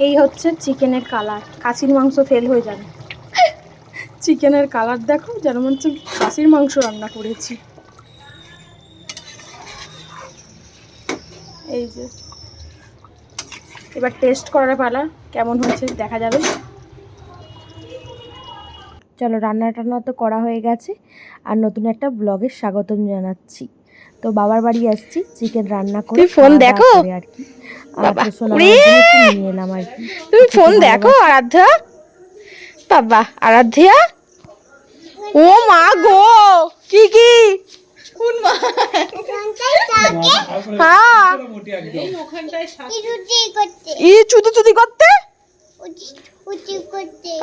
এই হচ্ছে চিকেনের কালার। খাসির মাংস ফেল হয়ে যাবে। চিকেনের কালার দেখো, যেন হচ্ছে খাসির মাংস রান্না করেছি। এই যে। এবার টেস্ট করার পালা, কেমন হয়েছে দেখা যাবে। চলো রান্না টান্না তো করা হয়ে গেছে। আর নতুন একটা ব্লগের স্বাগতম জানাচ্ছি। তো বাবার বাড়ি আসছি চিকেন রান্না করে ফোন দেখো? আর কি। নিয়ে এলাম আর তুমি ফোন দেখো আরাধ্যা? বাবা আরাধ্যা? ও মা গো! কি কি? হ্যাঁ। ই চুদি চুদি করতে?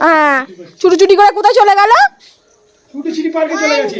হ্যাঁ। চুটি চুটি করে কোথায় চলে গেল? ছুটি ছুটি পার্কে চলে গেছে।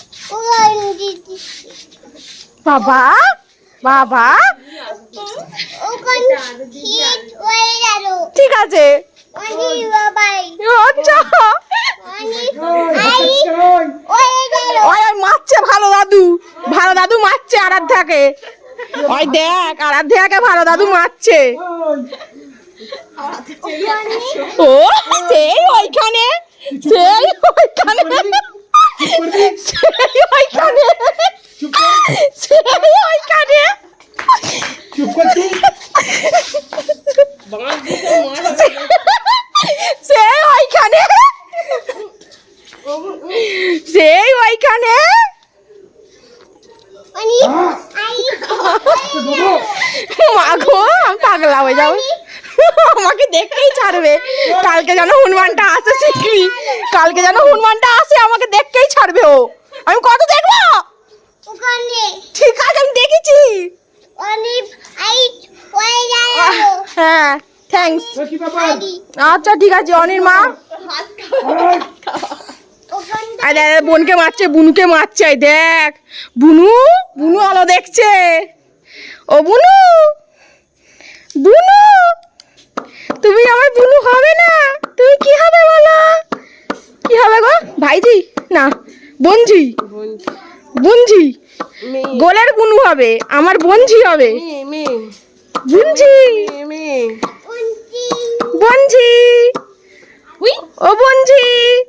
বাবা? বাবা? ঠিক আছে। আচ্ছা। মারছে ভালো দাদু। ভালো দাদু মারছে, আরাধ্যাকে। ওই দেখ, আরাধ্যাকে ভালো দাদু মারছে। ও, সেই ওইখানে সেই ওইখানে। সেই ওইখানে চুপ কর সেই ওইখানে ওইখানে ওইখানে মাগো আমি পাগলা হয়ে দেখতেই ছাড়বে। কালকে যেন হনুমানটা আসে শিখবি কালকে যেন হনুমানটা আসে আমাকে দেখতেই ছাড়বে ও। আমি কত দেখব? ওখানে। ঠিক আছে আমি দেখেছি। হ্যাঁ থ্যাঙ্কস এ কি ব্যাপার? আচ্ছা ঠিক আছে অনির মা। আরে আরে, বোনকে মারছে বুনুকে মারছে দেখ। বুনু বুনু আলো দেখছে। ও বুনু তুমি আমার বুনু হবে না তুমি কি হবে বলো কি হবে গো ভাইজি না বঞ্জি বঞ্জি গোলের গুনু হবে আমার বঞ্জি হবে। বঞ্জি বঞ্জি ও বঞ্জি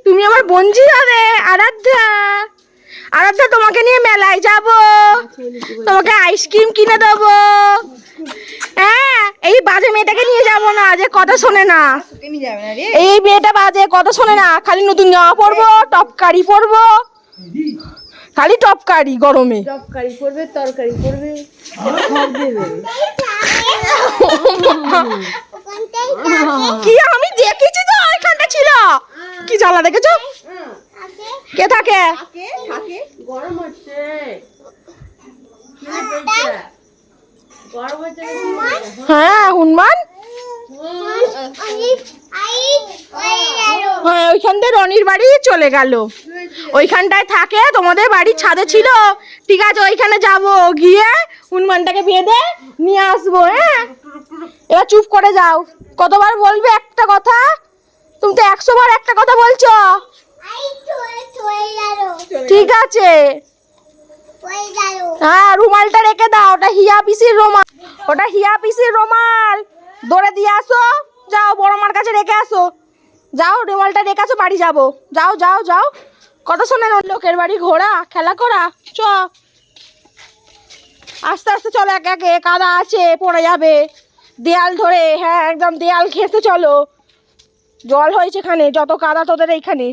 তুমি আমার বঞ্জি হবে আরাধ্যা। আরাধ্যা তোমাকে নিয়ে মেলায় যাব। তোমাকে আইসক্রিম কিনে দেবো। হ্যাঁ এই বাজে মেয়েটাকে নিয়ে যাব না যে কথা শোনে না। এই মেয়েটা বাজে কথা শোনে না। খালি নতুন জামা পরবো টপকারি পরবো। খালি টপকারি গরমে। তরকারি করবে তরকারি করবে কি আমি দেখেছি তো এখানটা ছিল? কি জ্বালা দেখেছ? কে থাকে? থাকে থাকে গরম হচ্ছে। হ্যাঁ হনুমান? হ্যাঁ ওইখান থেকে রনির বাড়ি চলে গেল। ওইখানটায় থাকে, তোমাদের বাড়ির ছাদে ছিল। ঠিক আছে, ওইখানে যাব। গিয়ে হনুমানটাকে বেঁধে নিয়ে আসব হ্যাঁ? এবার চুপ করে যাও। কতবার বলবে একটা কথা? তুমি তো একশো বার একটা কথা বলছো। ঠিক আছে। হ্যাঁ রুমালটা রেখে দাও ওটা হিয়া পিসির রুমাল। ওটা হিয়া পিসির রুমাল। দৌড়ে দিয়ে আসো। যাও বড় মার কাছে রেখে আসো। যাও রুমালটা রেখে আসো বাড়ি যাব। যাও যাও যাও। কত শোনেন লোকের বাড়ি ঘোরা খেলা করা? চ। আস্তে আস্তে চলো একে একে। কাদা আছে পড়ে যাবে। দেয়াল ধরে হ্যাঁ একদম দেয়াল ঘেঁষে চলো। জল হয়েছে এখানে যত কাদা তোদের এইখানে।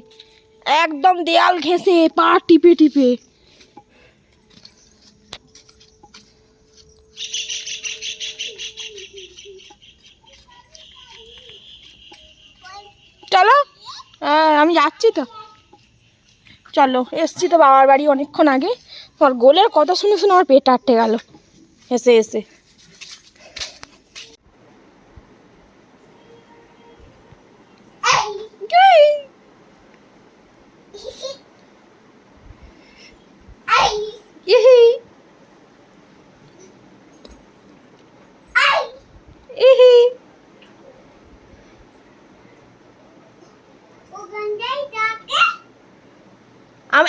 একদম দেয়াল ঘেঁষে, পা টিপে টিপে। চলো আমি যাচ্ছি তো। চলো, এসছি তো বাবার বাড়ি অনেকক্ষণ আগে। তোমার গোলের কথা শুনে শুনে আমার পেট আটকে গেল। এসে এসে।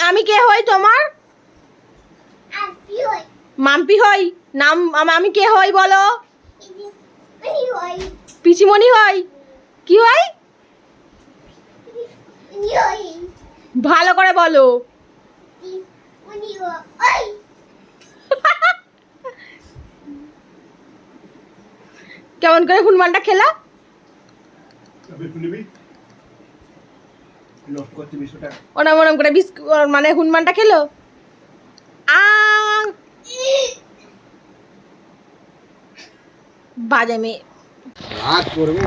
আমি কে হই তোমার? মাম্পি হই। নাম আম- আমি কে হই বলো? পিচিমণি হই। কি হই? ভালো করে বলো। কেমন করে হনুমানটা খেলা? ওরম ওরম করে বিস্কুট মানে হনুমানটা খেলো? আং! বাজে মেয়ে। রাগ করবে?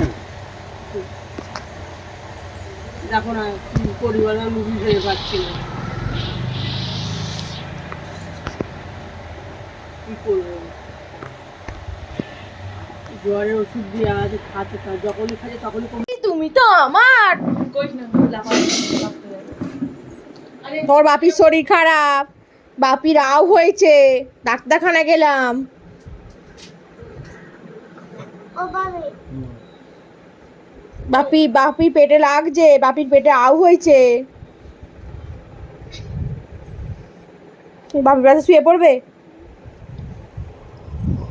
দেখো না কি পরিবারের মুভি হয়ে পাচ্ছি না। কি করব? জ্বরের ওষুধ দিয়ে আজ খাচ্ছে যখনই খাচ্ছে তখনই তুমি তো আমার! তোর বাপির শরীর খারাপ। বাপির আও হয়েছে। ডাক্তারখানা গেলাম। বাপি বাপি পেটে লাগছে। বাপির পেটে আও হয়েছে। বাপির কাছে শুয়ে পড়বে?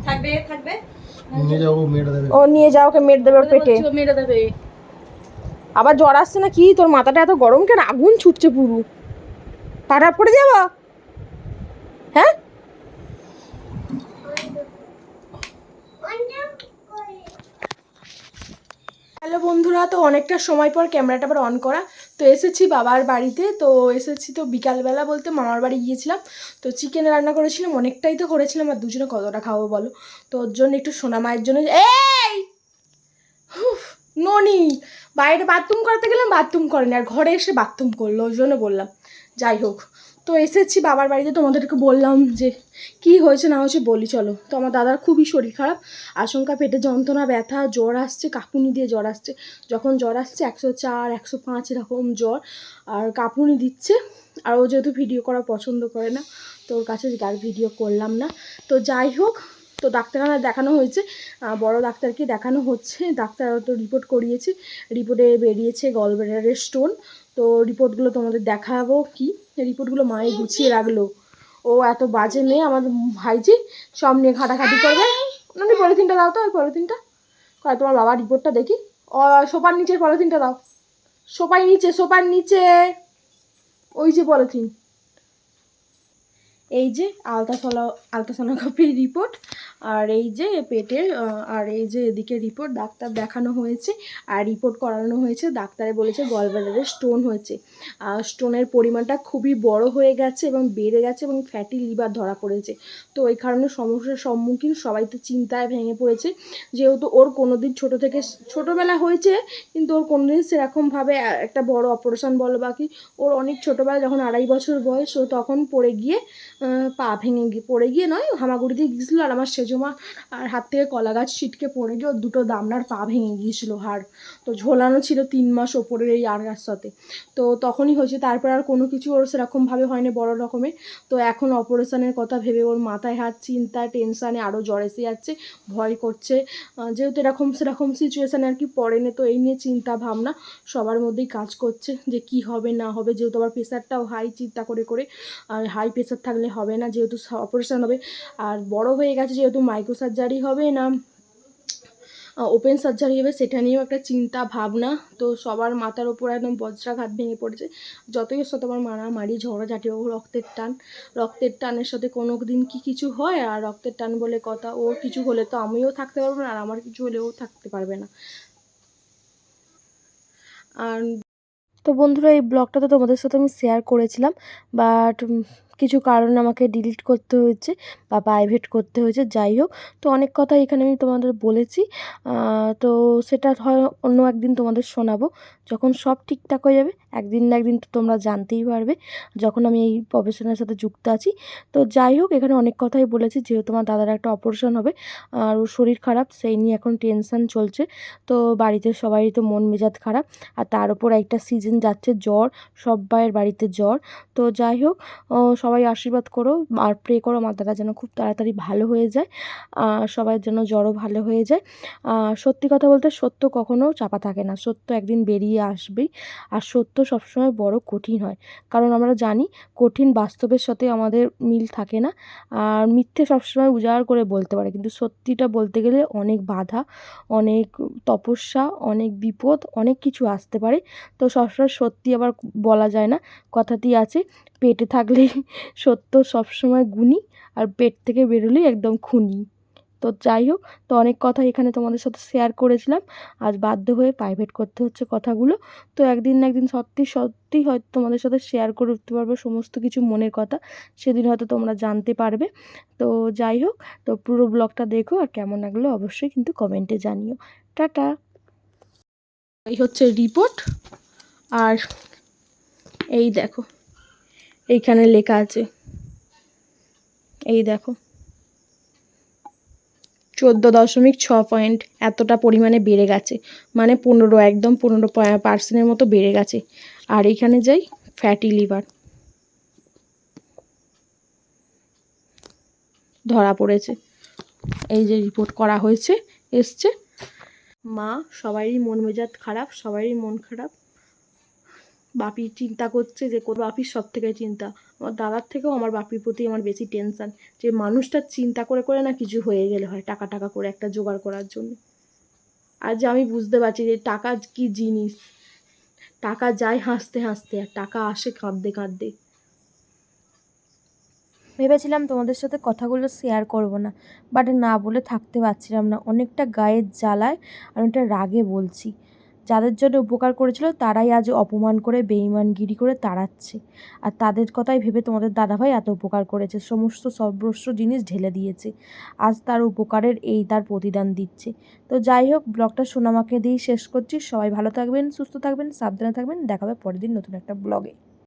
থাকবে থাকবে। নিয়ে যাব মেয়েটা দেবে। ও নিয়ে যাও ওকে মেরে দেবে ওর পেটে। মেরে দেবে। আবার জ্বর আসছে না কি? তোর মাথাটা এত গরম কেন? আগুন ছুটছে পুরো। পাটাপ করে যাব? হ্যাঁ? হ্যালো বন্ধুরা, তো অনেকটা সময় পর ক্যামেরাটা আবার অন করা। তো এসেছি বাবার বাড়িতে। তো এসেছি তো বিকালবেলা বলতে মামার বাড়ি গিয়েছিলাম। তো চিকেন রান্না করেছিলাম, অনেকটাই তো করেছিলাম। আর দুজনে কতটা খাব বলো? তো ওর জন্য একটু সোনা মায়ের জন্য এই! ননি! বাইরে বাথরুম করতে গেলাম বাথরুম করেনি। আর ঘরে এসে বাথরুম করল, ওই জন্য বললাম, যাই হোক, তো এসেছি বাবার বাড়িতে, তোমাদেরকে বললাম যে, কি হয়েছে না হয়েছে বলি, চলো। তো আমার দাদার খুবই শরীর খারাপ, আশঙ্কা, পেটে যন্ত্রণা, ব্যথা, জ্বর আসছে, কাঁপুনি দিয়ে জ্বর আসছে। যখন জ্বর আসছে, একশো চার, একশো পাঁচ এরকম জ্বর, আর কাঁপুনি দিচ্ছে। আর ও যেহেতু ভিডিও করা পছন্দ করে না, তো ওর কাছে আর ভিডিও করলাম না। তো যাই হোক তো ডাক্তারখানায় দেখানো হয়েছে। বড় ডাক্তারকে দেখানো হচ্ছে। ডাক্তার তো রিপোর্ট করিয়েছে। রিপোর্টে বেরিয়েছে গলব্লাডারের স্টোন তো রিপোর্টগুলো তোমাদের দেখাবো কি? রিপোর্টগুলো মায়ে গুছিয়ে রাখল। ও এত বাজে মেয়ে আমাদের ভাইজি সব নিয়ে ঘাটাঘাটি করবে। ননি পলিথিনটা দাও তো, ওই পলিথিনটা। কয়, তোমার বাবার রিপোর্টটা দেখি। ও সোপার নিচে পলিথিনটা দাও। সোপার নিচে সোপার নিচে। ওই যে পলিথিন। এই যে আলট্রাসোলা আলট্রাসোনোগ্রাফির রিপোর্ট আর এই যে পেটের আর এই যে এদিকে রিপোর্ট ডাক্তার দেখানো হয়েছে, আর রিপোর্ট করানো হয়েছে, ডাক্তারে বলেছে গলব্লাডারে স্টোন হয়েছে। আর স্টোনের পরিমাণটা খুবই বড় হয়ে গেছে এবং বেড়ে গেছে এবং ফ্যাটি লিভার ধরা পড়েছে। তো এই কারণে সমস্যার সম্মুখীন সবাই তো চিন্তায় ভেঙে পড়েছে। যেহেতু ওর কোনো দিন ছোটো থেকে ছোটোবেলা হয়েছে, কিন্তু ওর কোনো দিন সেরকমভাবে একটা বড় অপারেশন বলো বা কি, ওর অনেক ছোটোবেলা যখন আড়াই বছর বয়স, ও তখন পড়ে গিয়ে পা ভেঙে গিয়ে পড়ে গিয়ে নয় হামাগুড়ি দিয়ে গিয়েছিল আর আমার সেজমা আর হাত থেকে কলা গাছ ছিটকে পড়ে গিয়ে ওর দুটো দামনার পা ভেঙে গিয়েছিল হাড়। তো ঝোলানো ছিল তিন মাস ওপরের এই আড়ার সাথে তো তখনই হয়েছে, তারপর আর কোনো কিছু ওর সেরকমভাবে হয়নি বড় রকমের। তো এখন অপারেশনের কথা ভেবে ওর মাথায় হাত চিন্তা, টেনশানে আরও জ্বর এসে যাচ্ছে, ভয় করছে। যেহেতু এরকম সেরকম সিচুয়েশানে আর কি পড়েনি, তো এই নিয়ে চিন্তা ভাবনা সবার মধ্যেই কাজ করছে যে কি হবে না হবে, যেহেতু আবার প্রেশারটাও হাই চিন্তা করে করে। আর হাই প্রেশার থাকলে হবে না যেহেতু অপারেশন হবে। আর বড় হয়ে গেছে যেহেতু মাইক্রো সার্জারি হবে না ওপেন সার্জারি হবে, সেটা নিয়েও একটা চিন্তা ভাবনা। তো সবার মাথার ওপর একদম বজ্রাঘাত ভেঙে পড়েছে। যতই সাথে মারামারি ঝগড়াঝাটি ও রক্তের টান। রক্তের টানের সাথে কোনো দিন কি কিছু হয়? আর রক্তের টান বলে কথা ওর কিছু হলে তো আমিও থাকতে পারব না, আর আমার কিছু হলেও থাকতে পারবে না। আর তো বন্ধুরা, এই ব্লগটা তো তোমাদের সাথে আমি শেয়ার করেছিলাম বাট কিছু কারণে আমাকে ডিলিট করতে হয়েছে বা প্রাইভেট করতে হয়েছে, যাই হোক। তো অনেক কথা এখানে আমি তোমাদের বলেছি। তো সেটা হয় অন্য একদিন তোমাদের শোনাবো। যখন সব ঠিকঠাক হয়ে যাবে একদিন না একদিন তো তোমরা জানতেই পারবে, যখন আমি এই প্রফেশনের সাথে যুক্ত আছি। তো যাই হোক, এখানে অনেক কথাই বলেছি, যেহেতু আমার দাদার একটা অপারেশন হবে, আর ওর শরীর খারাপ, সেই নিয়ে এখন টেনশন চলছে। তো বাড়িতে সবারই তো মন মেজাজ খারাপ, আর তার উপর একটা সিজন যাচ্ছে, জ্বর সবাইয়ের বাড়িতে জ্বর। তো যাই হোক সবাই আশীর্বাদ করো, আর প্রে করো, আমার দাদা যেন খুব তাড়াতাড়ি ভালো হয়ে যায় সবার যেন জ্বরও ভালো হয়ে যায়। সত্যি কথা বলতে, সত্য কখনো চাপা থাকে না, সত্য একদিন বেরিয়ে আসবেই, আর সত্য সবসময় বড় কঠিন হয়। কারণ আমরা জানি কঠিন বাস্তবের সাথে আমাদের মিল থাকে না। আর মিথ্যে সবসময় উজাড় করে বলতে পারে। কিন্তু সত্যিটা বলতে গেলে অনেক বাধা, অনেক তপস্যা, অনেক বিপদ, অনেক কিছু আসতে পারে। তো সবসময় সত্যি আবার বলা যায় না। কথাটি আছে, পেটে থাকলে সত্য সবসময় গুণী আর পেট থেকে বেরোলেই একদম খুনি। তো যাই হোক, তো অনেক কথা এখানে তোমাদের সাথে শেয়ার করেছিলাম। আজ বাধ্য হয়ে প্রাইভেট করতে হচ্ছে কথাগুলো। তো একদিন না একদিন সত্যি সত্যি হয়তো তোমাদের সাথে শেয়ার করে উঠতে পারব সমস্ত কিছু মনের কথা। সেদিন হয়তো তোমরা জানতে পারবে। তো যাই হোক, তো পুরো ব্লগটা দেখো আর কেমন লাগল অবশ্যই কিন্তু কমেন্টে জানিও। টাটা! এই হচ্ছে রিপোর্ট আর এই দেখো, এইখানে লেখা আছে। এই দেখো। চোদ্দ দশমিক ছ পয়েন্ট এতটা পরিমাণে বেড়ে গেছে। মানে পনেরো, একদম পনেরো পার্সেন্টের মতো বেড়ে গেছে। আর এখানে যাই ফ্যাটি লিভার ধরা পড়েছে। এই যে রিপোর্ট করা হয়েছে, এসছে। মা, সবারই মন মেজাজ খারাপ, সবারই মন খারাপ। বাপি চিন্তা করছে যে কোন বাপির সব থেকে চিন্তা। আমার দাদার থেকেও আমার বাপির প্রতি আমার বেশি টেনশন যে মানুষটা চিন্তা করে করে না কিছু হয়ে গেলে হয়, টাকা টাকা করে একটা জোগাড় করার জন্য। আর যে আমি বুঝতে পারছি যে টাকা কি জিনিস। টাকা যায় হাসতে হাসতে আর টাকা আসে কাঁদতে কাঁদতে। ভেবেছিলাম তোমাদের সাথে কথাগুলো শেয়ার করব না বাট না বলে থাকতে পারছিলাম না। অনেকটা গায়ের জ্বালায় অনেকটা রাগে বলছি। যাদের জন্য উপকার করেছিল তারাই আজ অপমান করে, বেঈমানগিরি করে তাড়াচ্ছে। আর তাদের কথাই ভেবে তোমাদের দাদাভাই এত উপকার করেছে। সমস্ত সর্বস্ব জিনিস ঢেলে দিয়েছে। আজ তার উপকারের এই তার প্রতিদান দিচ্ছে। তো যাই হোক, ব্লগটা সোনামাকে দিয়েই শেষ করছি। সবাই ভালো থাকবেন, সুস্থ থাকবেন, সাবধানে থাকবেন। দেখাবে পরের দিন নতুন একটা ব্লগে।